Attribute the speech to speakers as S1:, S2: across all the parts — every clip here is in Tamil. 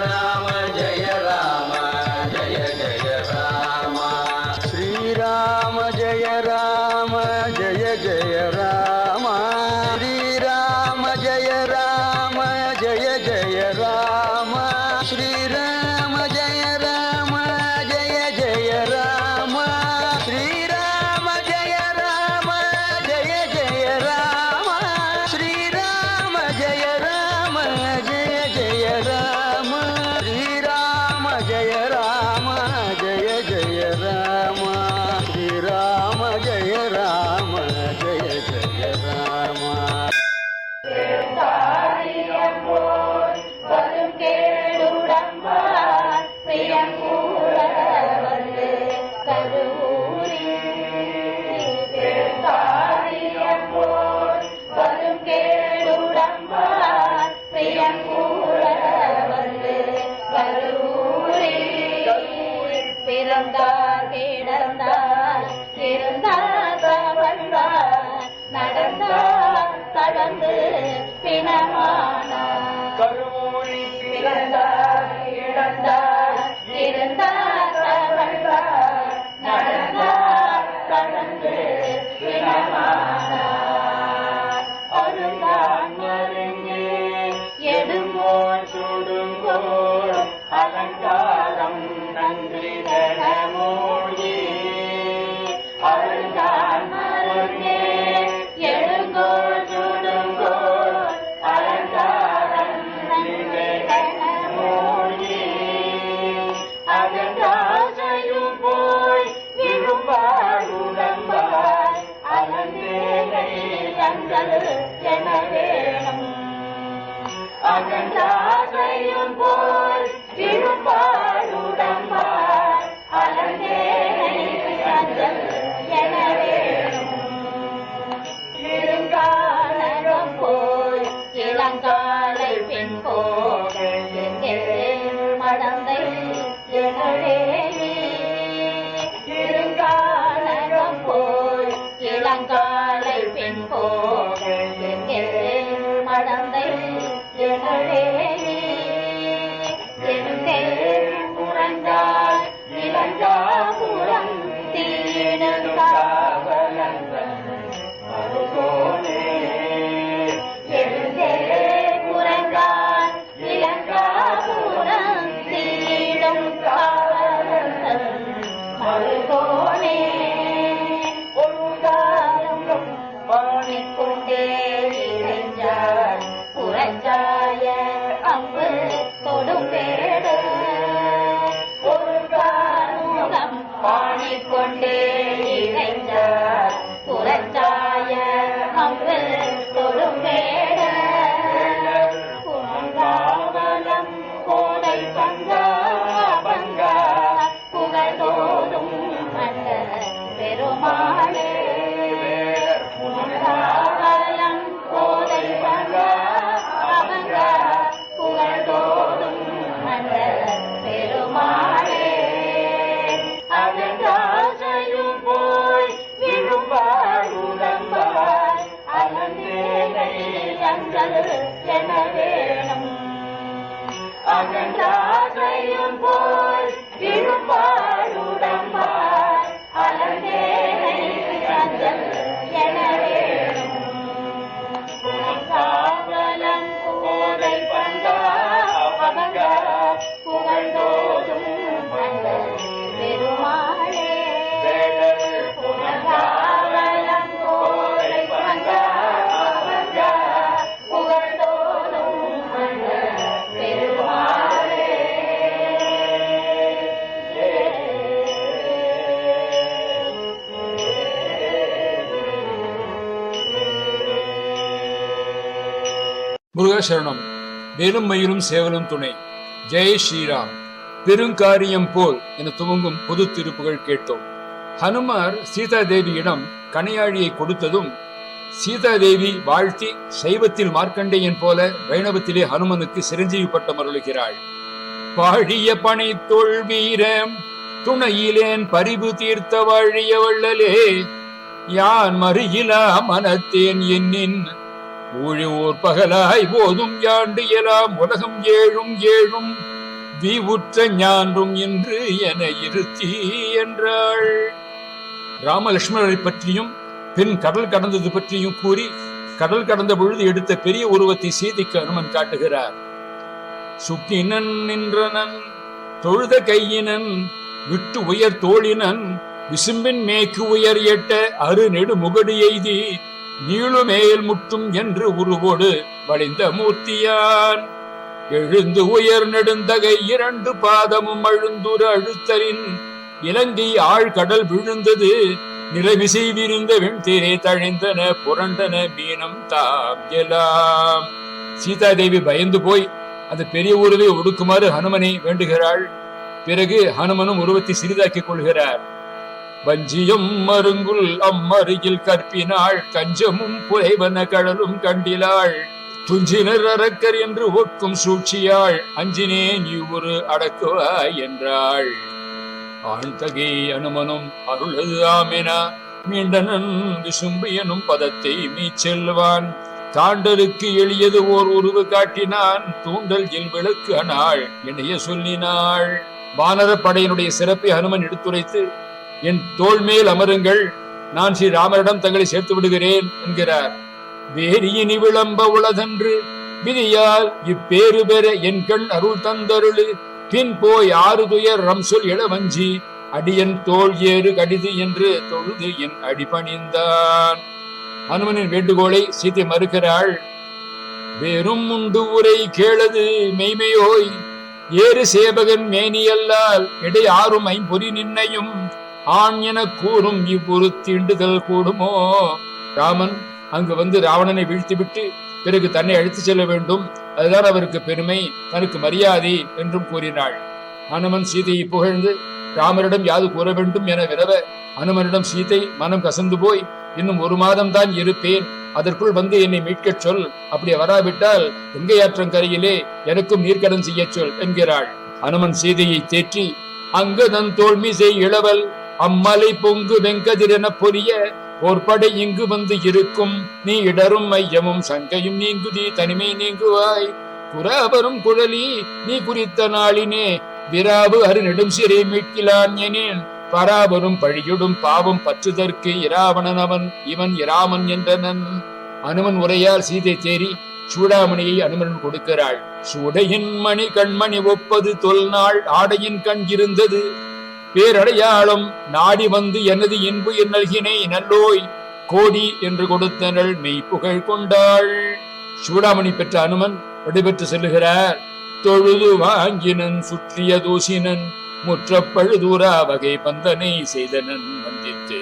S1: Yeah. கிடந்தார் இருந்தார் வந்தார் நடந்தார் தளர்ந்து Santa. Trăi în voi. Muruga
S2: சரணம் வேலும் மயிலும் சேவலும் துணை. ஜெய் ஸ்ரீராம். பெருங்காரியம் போல் என துவங்கும் பொது திருப்புகள் கேட்டோம். ஹனுமார் சீதா தேவியிடம் கனையாழியை கொடுத்ததும் சீதா தேவி வாழ்த்தி சைவத்தில் மார்க்கண்டேயன் போல வைணவத்திலே ஹனுமனுக்கு சிரஞ்சீவிப்பட்ட மருளுகிறாள் பாழிய பணி தோல்வீரம் துணையிலேன் பரிவு தீர்த்த வாழிய வள்ளலே. யான் மறுகிலா மனத்தேன் என்னின் ஊழி ஓர் பகலாய் போதும் யாண்டு எலாம் உலகம் ஏழும் ஏழும் வீவுற்ற ஞான்றும் என்று என இருத்தி என்றாள். ராமலட்சுமணரை பற்றியும் பின் கடல் கடந்தது பற்றியும் கூறி கடல் கடந்த பொழுது எடுத்த பெரிய உருவத்தை சீதைக்கு அனுமன் காட்டுகிறார். சுக்கினன் நின்றனன் தொழுத கையினன் விட்டு உயர் தோழினன் விசும்பின் மேய்க்கு உயர் எட்ட அரு நெடு முகடு எய்தி நீளுமேல் முட்டும் என்று உருவோடு வழிந்த மூர்த்தியான். எழுந்து உயர் நெடுந்தகை இரண்டு பாதமும் அழுந்துர அழுத்தலின் இலங்கை ஆழ்கடல் விழுந்தது நிலவிசை விரிந்த வெண்தீரை தழிந்தன புரண்டன மீனம் தாம் எல்லாம் சீதாதேவி பயந்து போய் அந்த பெரிய உருவை ஒடுக்குமாறு ஹனுமனை வேண்டுகிறாள். பிறகு ஹனுமனும் உருவத்தை சிறிதாக்கிக் கொள்கிறார். வஞ்சியம் மருங்குல் அம்மருகில் கற்பினாள் கஞ்சமும் புலைவன கடலும் கண்டிலாள். துஞ்சினர் அரக்கர் என்று ஒக்கும் சூழ்ச்சியாள் அஞ்சினேன் இவ்வொரு அடக்குவாய் என்றாள். ஆழ்தகை அனுமனும் அருளது ஆமினா மீண்டனன் விசும்பியனும் பதத்தை மீச்செல்வான் தாண்டலுக்கு எளியது ஓர் உருவு காட்டினான் தூண்டல் எல் விளக்கு அனாள் இணைய சொல்லினாள். வானர படையினுடைய சிறப்பை ஹனுமன் எடுத்துரைத்து என் தோல் மேல் அமருங்கள். நான் ஸ்ரீ ராமரிடம் தங்களை சேர்த்து விடுகிறேன் என்கிறார். வேரியினி விளம்ப உளதன்று விதியால் இப்பேறு பெற என் கண் அருள் தந்தருளு. பின் போய் ஆறு துயர் ரம்சொல் இளவஞ்சி அடியன் தோல் ஏறு கடிது என்று தொழுது என் அடிபணிந்தான் அனுமனின் வேண்டுகோளை சீத்தை மறுக்கிறாள். வேறும் உண்டு உரை கேளது மெய்மையோய். ஏறு சேவகன் மேனியல்லால் இடை ஆறும் ஐம்பொறி நின்னையும். ஆண் என கூறும் இவ்வொரு தீண்டுதல் கூடுமோ? ராமன் அங்கு வந்து ராவணனை வீழ்த்திவிட்டு பிறகு தன்னை அழைத்து செல்ல வேண்டும். அதுதான் அவருக்கு பெருமை தனக்கு மரியாதை என்றும் கூறினாள். அனுமன் சீதையை புகழ்ந்து ராமரிடம் யாது கூற வேண்டும் என விரவ அனுமனிடம் சீதை மனம் கசந்து போய் இன்னும் ஒரு மாதம் தான் இருப்பேன் அதற்குள் வந்து என்னை மீட்கச் சொல் அப்படி வராவிட்டால் கங்கையாற்றங்கரையிலே எனக்கும் நீர்க்கடன் செய்யச் சொல் என்கிறாள். அனுமன் சீதையை தேற்றி அங்கதன் தோல்மிசை இளவல் அம்மலை பொங்கு வெங்கதிரென பொரிய போர்படை இங்கு வந்து இருக்கும். நீ இடரும் மையமும் சங்கையும் நீங்குதி தனிமை நீங்குவாய். குராபரும் குழலி நீ குறித்த நாளினே. விராவு அரு நெடும் சிறை மீட்கிலான் எனேன். பராபரும் பழியுடும் பாவம் பற்றுதற்கு இராவணன் அவன் இவன் இராமன் என்றனன். அனுமன் உரையால் சீதை தேறி சூடாமணியை அனுமன் கொடுக்கிறாள். சூடையின் மணி கண்மணி ஒப்பது தொல்நாள் ஆடையின் கண் இருந்தது. பேரடையாளும் நாடி வந்து எனது இன்பு என்னல்கினை நல்லோய் கோடி என்று கொடுத்தனள் மெய் புகழ் கொண்டாள். சூடாமணி பெற்ற அனுமன் விடைபெற்று செல்லுகிறார். தொழுது வாங்கினன் சுற்றிய தூசினன் முற்ற பழுதூரா வகை பந்தனை செய்தனன் வந்தித்து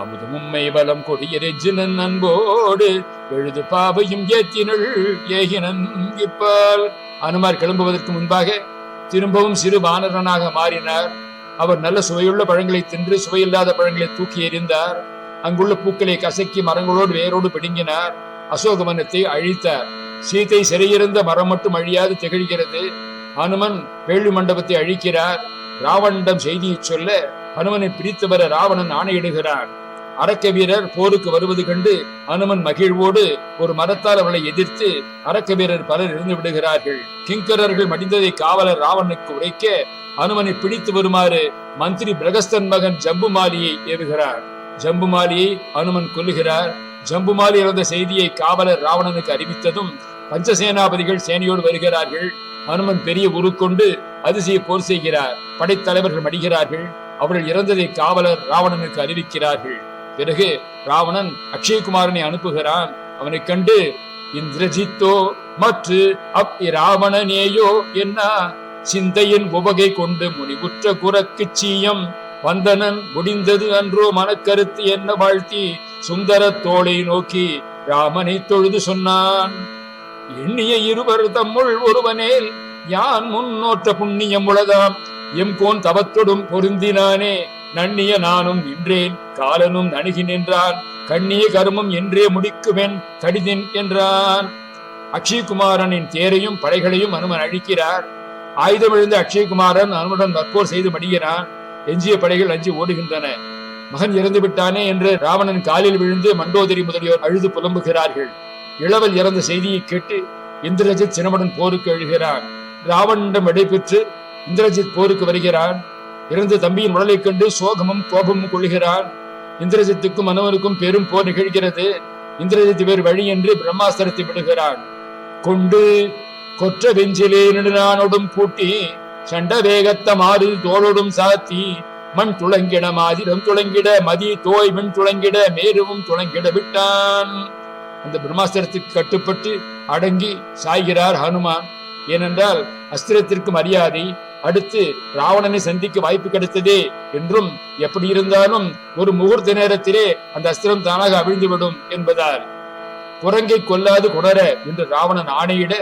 S2: அமுது மும்மை பலம் கொடிய ரெஜினன் அன்போடு எழுது பாவையும் ஏத்தினள் ஏகினன் இப்பால். அனுமார் கிளம்புவதற்கு முன்பாக திரும்பவும் சிறு வானரனாக மாறினார். அவர் நல்ல சுவையுள்ள பழங்களை தின்று சுவையில்லாத பழங்களை தூக்கி எறிந்தார். அங்குள்ள பூக்களை கசக்கி மரங்களோடு வேரோடு பிடுங்கினார். அசோகவனத்தை அழித்தார். சீதை சிறையிருந்த மரம் மட்டும் அழியாது திகழ்கிறது. ஹனுமன் வேள்வி மண்டபத்தை அழிக்கிறார். ராவணனிடம் செய்தியை சொல்ல ஹனுமனை பிரித்து வர ராவணன் ஆணையிடுகிறான். அரக்க வீரர் போருக்கு வருவது கண்டு அனுமன் மகிழ்வோடு ஒரு மரத்தால் அவளை எதிர்த்து அரக்க வீரர் பலர் இருந்து விடுகிறார்கள். கிங்கரர்கள் மடிந்ததை காவலர் ராவனுக்கு உரைக்க அனுமனை பிடித்து வருமாறு மந்திரி பிரகஸ்தன் மகன் ஜம்புமாலியை ஏவுகிறார். ஜம்புமாலியை அனுமன் கொல்லுகிறார். ஜம்புமாலி இறந்த செய்தியை காவலர் ராவணனுக்கு அறிவித்ததும் பஞ்சசேனாபதிகள் சேனையோடு வருகிறார்கள். அனுமன் பெரிய உருக்கொண்டு அதிசய போர் செய்கிறார். படைத்தலைவர்கள் மடிகிறார்கள். அவர்கள் இறந்ததை காவலர் ராவணனுக்கு அறிவிக்கிறார்கள். பிறகு ராவணன் அக்ஷயகுமாரனை அனுப்புகிறான். அவனைக் கண்டு இந்திரஜித்தோ மற்று அப் இராவணனேயோ என்ன? சிந்தையின் உபகை கொண்டு முடிவுற்ற குரக்குச் சீயம். வந்தனன் முடிந்தது அன்றோ மனக்கருத்து என்ன வாழ்த்தி சுந்தர தோளை நோக்கி ராமனை தொழுது சொன்னான். எண்ணிய இருவர் தம்முள் ஒருவனேல் யான் முன்னோற்ற புண்ணியம் உலகாம் எம் கோன் தவத்தொடும் பொருந்தினானே. நன்னிய நானும் நின்றேன் காலனும் நணுகி நின்றான் கண்ணிய கருமம் என்றே முடிக்குமென் கடிதின் என்றான். அக்ஷயகுமாரனின் தேரையும் படைகளையும் அனுமன் அழிக்கிறார். ஆயுதமிழந்த அக்ஷயகுமாரன் அனுமனுடன் நற்போர் செய்து மடிகிறான். எஞ்சிய படைகள் அஞ்சி ஓடுகின்றன. மகன் இறந்து விட்டானே என்று ராவணன் காலில் விழுந்து மண்டோதரி முதலியோர் அழுது புலம்புகிறார்கள். இளவல் இறந்த செய்தியை கேட்டு இந்திரஜித் சினமுடன் போருக்கு எழுகிறான். ராவணனிடம் விடைபெற்று இந்திரஜித் போருக்கு வருகிறான். இறந்த தம்பியின் உடலை கண்டு சோகமும் கோபமும் கொள்கிறான் இந்திரஜித்துக்கும் மனவனுக்கும் பெரும் போர் நிகழ்கிறது. இந்திரஜித் வேறு வழி என்று பிரம்மாஸ்திரத்தை விடுகிறான். கொண்டு கொற்ற வெஞ்சிலே நெடுநானோடும் பூட்டி சண்ட வேகத்த மாறு தோளோடும் சாத்தி மண் துளங்கிட மாதிரம் துளங்கிட மதி தோய் மின் துளங்கிட மேருவும் துளங்கிட விட்டான். அந்த பிரம்மாஸ்திரத்துக்கு கட்டுப்பட்டு அடங்கி சாய்கிறார் ஹனுமான். ஏனென்றால் அஸ்திரத்திற்கு மரியாதை அடுத்து ராவணனை சந்திக்க வாய்ப்பு கிடைத்ததே என்றும் எப்படி இருந்தாலும் ஒரு முகூர்த்த நேரத்திலே அந்த அஸ்திரம் தானாக அவிழ்ந்துவிடும் என்பதால். குரங்கை கொல்லாது குணர என்று ராவணன் ஆணையிட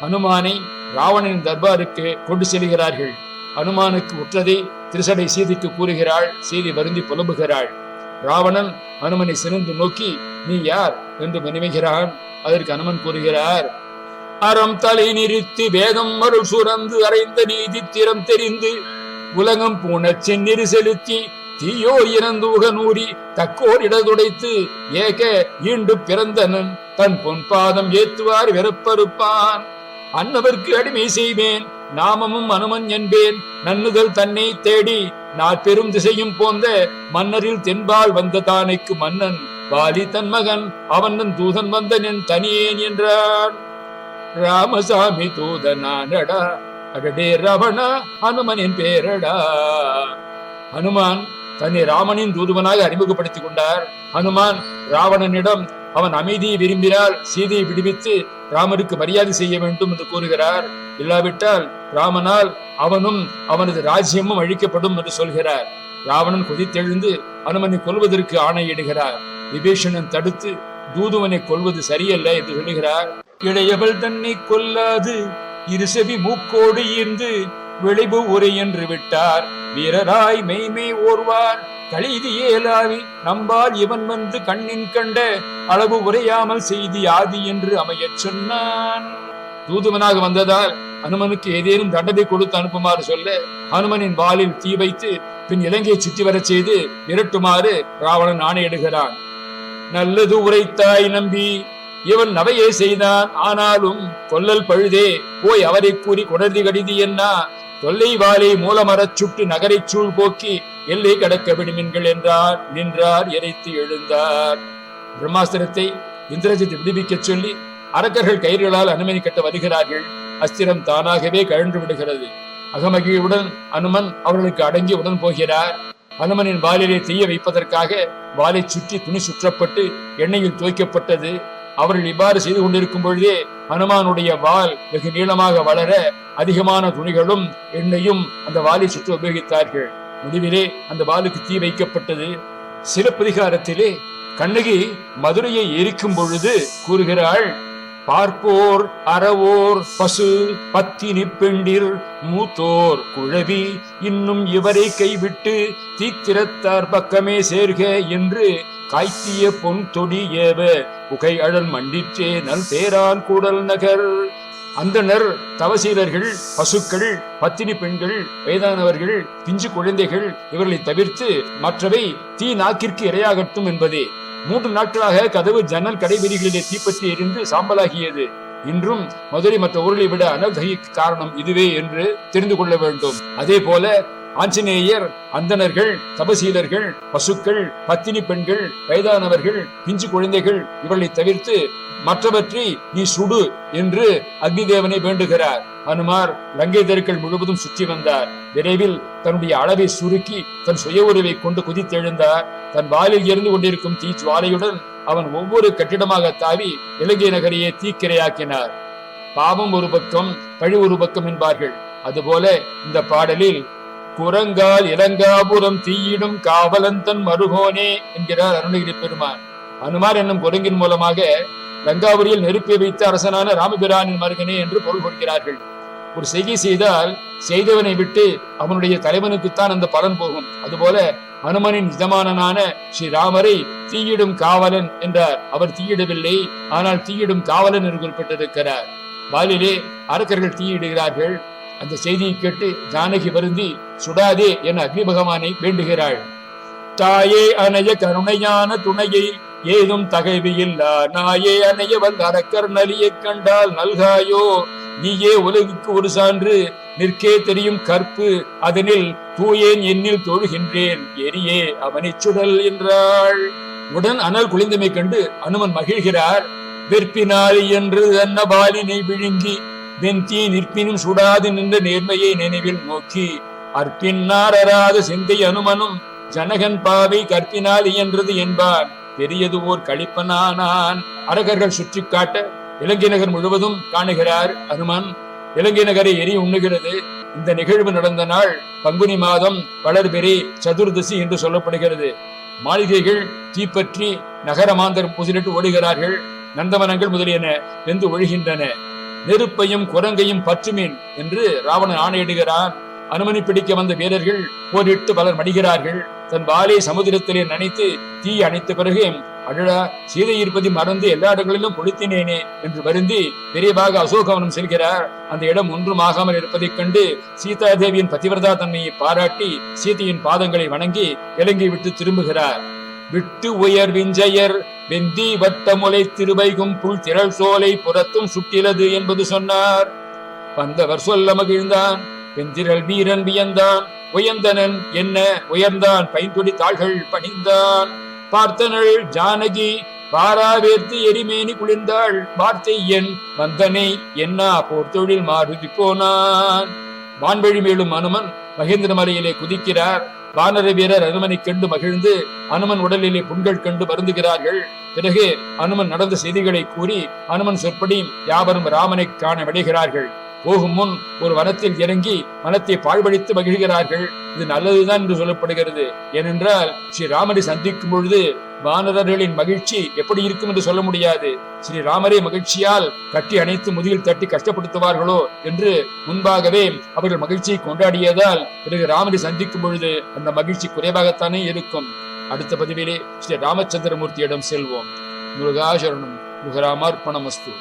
S2: ஹனுமானை ராவணனின் தர்பாருக்கு கொண்டு செல்கிறார்கள். ஹனுமானுக்கு உற்றதை திருசடை சீதைக்கு கூறுகிறாள் சீதை வருந்தி புலம்புகிறாள். ராவணன் ஹனுமனை சிறந்து நோக்கி நீ யார்? என்று வினவுகிறான் அதற்கு ஹனுமன் கூறுகிறார் அறம் தலை நிறுத்தி வேதம் மருள் சுரந்து அறைந்த நீதி திறம் தெரிந்து உலகம் பூண செந்நிறு செலுத்தி தீயோ இறந்து உகநூறி தக்கோர் இடதுடைத்து ஏக ஈண்டு பிறந்தனன் தன் பொன் பாதம் ஏத்துவார் வெறுப்பறுப்பான். அன்னவர்க்கு அடிமை செய்வேன் நாமமும் அனுமன் என்பேன். நன்னுதல் தன்னை தேடி நான் பெரும் திசையும் போந்த மன்னரில் தென்பால் வந்த தானைக்கு மன்னன் வாலி தன் மகன் அவன் தூதன் வந்தனன் தனியேன் என்றான். ராமசாமி தூதனானடா அடடே ரவணா ஹனுமனின் பேரடா. ஹனுமான் தன்னை ராமனின் தூதுவனாக அறிமுகப்படுத்திக் கொண்டார். ஹனுமான் ராவணனிடம் அவன் அமைதியை விரும்பினால் சீதையை விடுவித்து ராமருக்கு மரியாதை செய்ய வேண்டும் என்று கூறுகிறார். இல்லாவிட்டால் ராமனால் அவனும் அவனது ராஜ்யமும் அழிக்கப்படும் என்று சொல்கிறார். ராவணன் கொதித்தெழுந்து அனுமனை கொல்வதற்கு ஆணையிடுகிறார். விபீஷணன் தடுத்து தூதுவனை கொல்வது சரியல்ல என்று சொல்லுகிறார் இளையவள் தன்னை கொல்லாது. இருசெவி மூக்கோடு ஈர்ந்து விளைவு உரை என்று விட்டார். வீரராய் மெய்மே ஓர்வார். கழிது ஏலாவி நம்பால் இவன் வந்து கண்ணின் கண்ட அளவு உரையாமல் செய்தி ஆதி என்று அமையச் சொன்னான். தூதுவனாக வந்ததால் அனுமனுக்கு ஏதேனும் தண்டனை கொடுத்து அனுப்புமாறு சொல்ல ஹனுமனின் வாலில் தீ வைத்து பின் இலங்கையை சுற்றி வரச் செய்து விரட்டுமாறு ராவணன் ஆணையிடுகிறான். நல்லது உரைத்தாய் நம்பி இவன் நவையே செய்தான். ஆனாலும் கொல்லல் பழுதே. போய் அவரை கூறி கொடர்தி கடிதி என்னா? தொல்லை வாலை மூலமரச் சுட்டு நகரைச் சூழ் போக்கி எல்லை கடக்க விடுமின்கள் என்றார். நின்றார் எரைத்து எழுந்தார். பிரம்மாஸ்திரத்தை இந்திரஜித் விடுவிக்கச் சொல்லி அரக்கர்கள் கயிறுகளால் அனுமதி கட்ட வருகிறார்கள். அஸ்திரம் தானாகவே கழன்று விடுகிறது. அகமகிழ்வுடன் அனுமன் அவர்களுக்கு அடங்கி உடன் போகிறார். அனுமனின் வாலிலே தீய வைப்பதற்காக வாலை சுற்றி துணி சுற்றப்பட்டு எண்ணெயில் துவைக்கப்பட்டது. அவர்கள் இவ்வாறு செய்து கொண்டிருக்கும் பொழுதே ஹனுமானுடைய வால் வெகு நீளமாக வளர அதிகமான துணிகளும் எண்ணெயும் அந்த வாலை சுற்றி உபயோகித்தார்கள். முடிவிலே அந்த வாலுக்கு தீ வைக்கப்பட்டது. சிலப்பதிகாரத்திலே கண்ணகி மதுரையை எரிக்கும் பொழுது கூறுகிறாள் பார்ப்போர் அறவோர் பசு பத்தினி பெண்டிர் மூத்தோர் குழவி இன்னும் இவரை கைவிட்டு தீத்திரத்தார் பக்கமே சேர்க என்று காய்த்திய பொன் தொடி ஏவ புகை அழல் மண்டிற்றே நல் பேரான் கூடல் நகர். அந்தனர் தவசீலர்கள் பசுக்கள் பத்தினி பெண்கள் வயதானவர்கள் பிஞ்சு குழந்தைகள் இவர்களை தவிர்த்து மற்றவை தீ நாக்கிற்கு இரையாகட்டும் என்பதே. மூன்று நாட்களாக கதவு ஜன்னல் கடைவீதிகளிலே தீப்பற்றி எரிந்து சாம்பலாகியது. இன்றும் மதுரை மற்ற ஊர்களை விட அனல்தகைக்கு காரணம் இதுவே என்று தெரிந்து கொள்ள வேண்டும். அதே போல ஆஞ்சநேயர் அந்தணர்கள் தபசீலர்கள் பசுக்கள் பத்தினி பெண்கள் வயதானவர்கள் பிஞ்சு குழந்தைகள் இவர்களை தவிர்த்து மற்றவற்றை நீ சுடு என்று அக்னி தேவனை வேண்டுகிறார். அனுமார் லங்கை தெருக்கள் முழுவதும் சுற்றி வந்தார். விரைவில் தன்னுடைய அளவை சுருக்கி தன் சுய உருவை கொண்டு குதித்தெழுந்தார். தன் வாலில் எரிந்து கொண்டிருக்கும் தீ ஜுவாலையுடன் அவன் ஒவ்வொரு கட்டிடமாக தாவி இலங்கை நகரையே தீக்கிரையாக்கினார். பாவம் ஒரு பக்கம் பழி ஒரு பக்கம் என்பார்கள். அதுபோல இந்த பாடலில் குரங்கால் இலங்காபுரம் தீயிடும் காவலன் தன் மருகோனே என்கிறார் அருணகிரி பெருமான். அனுமார் என்னும் குரங்கின் மூலமாக லங்காபுரியில் நெருப்பி வைத்த அரசனான ராமபிரானின் மருகனே என்று பொருள் கொடுக்கிறார்கள் ஒரு செய்கை செய்தால் செய்தவனை விட்டு அவனுடைய தலைவனுக்குத்தான் அந்த பலன் போகும். அதுபோல அனுமனின் நிஜமானனான ஸ்ரீராமரை தீயிடும் காவலன் என்றார். அவர் தீயிடவில்லை ஆனால் தீயிடும் காவலன் என்று குறிப்பிட்டிருக்கிறார். வாலிலே அரக்கர்கள் தீயிடுகிறார்கள். அந்த செய்தியை கேட்டு ஜானகி வருந்தி சுடாதே என அக்னி பகவானை வேண்டுகிறாள். தாயே அணைய கருணையான துணையை ஏதும் தகைவியில்லா. நாயே அணைய வந்த அரக்கர் நலியைக் கண்டால் நல்காயோ? நீயே உலகுக்கு ஒரு சான்று நிற்கே தெரியும் கற்பு. அதனில் தூயேன் எண்ணில் தொழுகின்றேன். எரியே அவனை சுடல் என்றாள். உடன் அனல் குளிந்தமை கண்டு அனுமன் மகிழ்கிறார். வெற்பினால் என்று அன்னபாலினை விழுங்கி வெந்தி நிற்பினும் சுடாது நின்ற நேர்மையை நினைவில் நோக்கி அற்பின்னாரராத சிந்தை அனுமனும் ஜனகன் பாவை கற்பினால் இயன்றது என்பார். பெரியது ஓர் கழிப்பனானான் அரகர்கள் சுற்றி காட்ட இலங்கை நகர் முழுவதும் காணுகிறார் அனுமன். இலங்கை நகரை எரி உண்ணுகிறது. இந்த நிகழ்வு நடந்த நாள் பங்குனி மாதம் வளர்பெரி சதுர்தசி என்று சொல்லப்படுகிறது. மாளிகைகள் தீப்பற்றி நகரமாந்தர் புதிலிட்டு ஓடுகிறார்கள். நந்தவனங்கள் முதலியன வெந்து ஒழுகின்றன. நெருப்பையும் குரங்கையும் பற்றுமீன் என்று ராவணன் ஆணையிடுகிறான். அனுமதி பிடிக்க வந்த வீரர்கள் போரிட்டு பலர் மடிகிறார்கள். தன் வாலை சமுதிரத்திலே நனைத்து தீ அணைத்த பிறகு அழடா சீதை இருப்பதை மறந்து எல்லா இடங்களிலும் கொளுத்தினேனே என்று வருந்தி விரைவாக அசோகவனம் செல்கிறார். அந்த இடம் ஒன்றும் ஆகாமல் இருப்பதைக் கண்டு சீதா தேவியின் பதிவிரதா தன்மையை பாராட்டி சீதையின் பாதங்களை வணங்கி இலங்கை விட்டு திரும்புகிறார். விட்டு உயர் விஞ்சையர் வெந்தி வட்டமுலை திருவைகும் புல் திரள் சோலை புறத்தும் சுட்டிலது என்பது சொன்னார். வந்தவர் சொல்ல மகிழ்ந்தான். வெந்திரல் வீரன் வியந்தான். உயர்ந்தனன் என்ன? உயர்ந்தான். பைந்துடி தாள்கள் பணிந்தான். பார்த்தனள் ஜானகி பாராவேர்த்தி எரிமேனி குளிர்ந்தாள். வார்த்தை என் வந்தனை என்ன? போர்த்தொழில் மாறுதி போனான். வான்வழி மேலும் அனுமன் மகேந்திர மலையிலே குதிக்கிறார். வானர வீரர் அனுமனைக் கண்டு மகிழ்ந்து அனுமன் உடலிலே புண்கள் கண்டு வருந்துகிறார்கள். பிறகு அனுமன் நடந்த செய்திகளை கூறி அனுமன் சொற்படி யாவரும் ராமனை காண விடைகிறார்கள். போகும் முன் ஒரு வனத்தில் இறங்கி மனத்தை பாழ்படித்து மகிழ்கிறார்கள். இது நல்லதுதான் என்று சொல்லப்படுகிறது. ஏனென்றால் ஸ்ரீ ராமரை சந்திக்கும் பொழுது வானரர்களின் மகிழ்ச்சி எப்படி இருக்கும் என்று சொல்ல முடியாது. ஸ்ரீ ராமரை மகிழ்ச்சியால் கட்டி அணைத்து முதுகில் தட்டி கஷ்டப்படுத்துவார்களோ என்று முன்பாகவே அவர்கள் மகிழ்ச்சியை கொண்டாடியதால் பிறகு ராமரை சந்திக்கும் பொழுது அந்த மகிழ்ச்சி குறைவாகத்தானே இருக்கும். அடுத்த பதிவிலே ஸ்ரீ ராமச்சந்திரமூர்த்தியிடம் செல்வோம். முருகாசரணம். முகராமார்ப்பணமஸ்து